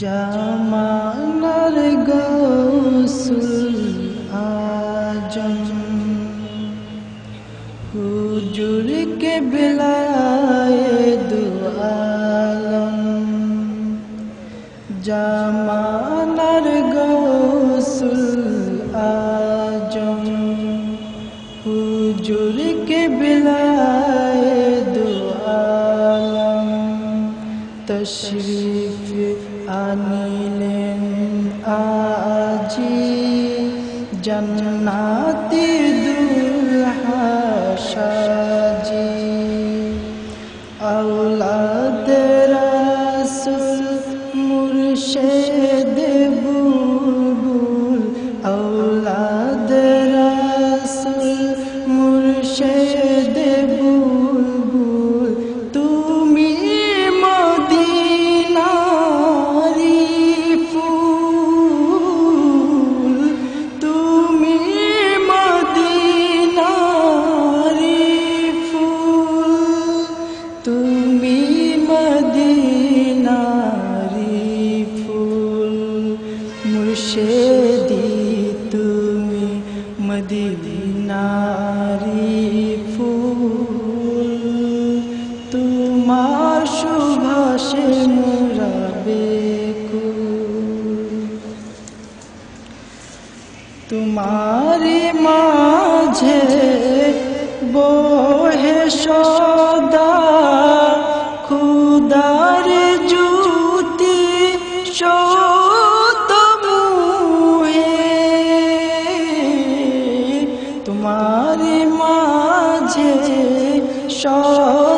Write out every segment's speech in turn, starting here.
جمانر گوسل آجم۔ حجر کے بلائے دو عالم جمانر گوسل آجم۔ حجر کے بلائے دو عالم تشریف আনিলেন আজি জন্নাতি দুলহা মুর্শেদি তুমি মদিনারি ফুল তোমার সুভাষে মোরা তোমারি মাঝে বহে সদা খুদার জুতি সতমুহে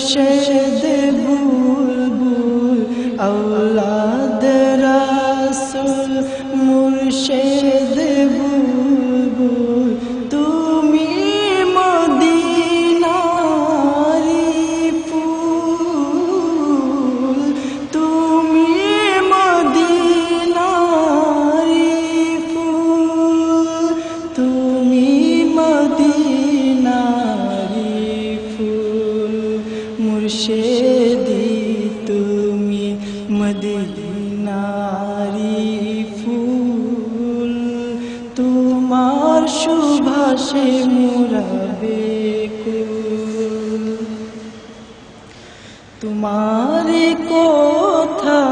مرشد بول بول او সুভাষে মুরাবে তোমারি কথা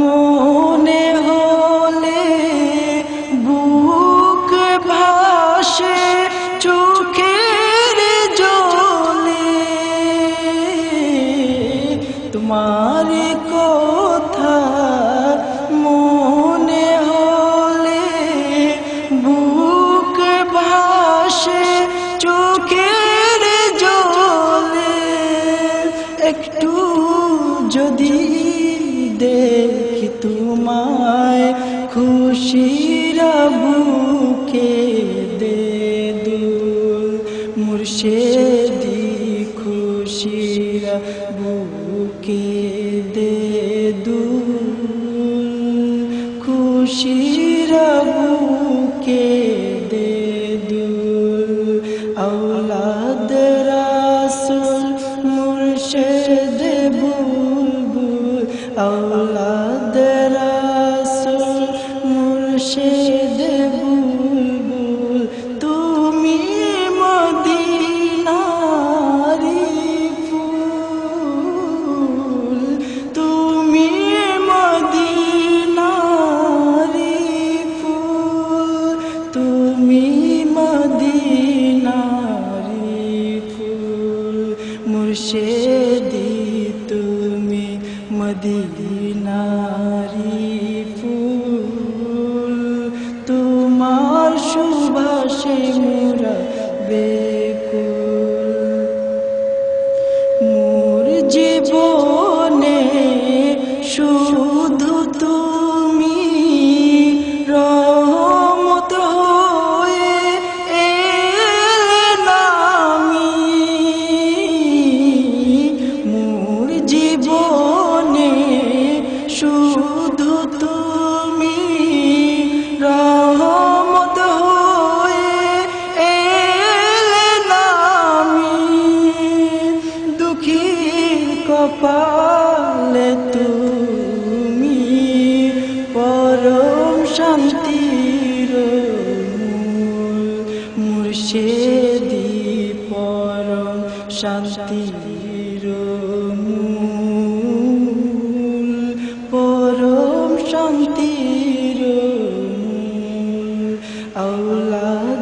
মনে হলে বুক ভাসে চোখের জলে। তোমারি কথা খুশিরা বুকে দে দুল মুর্শেদি খুশিরা বুকে দে দুল খুশিরা বুকে সে পরম শান্তির মূল পরম শান্তির মূল আউলা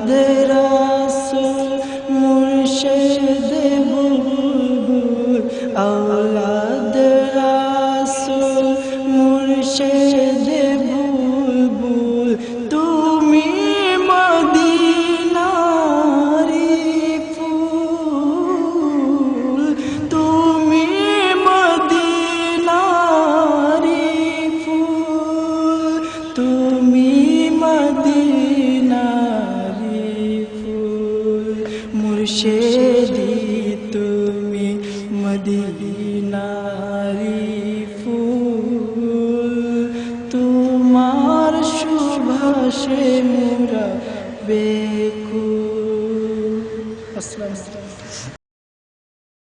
ফুল তোমার সুভাষে মোরা বে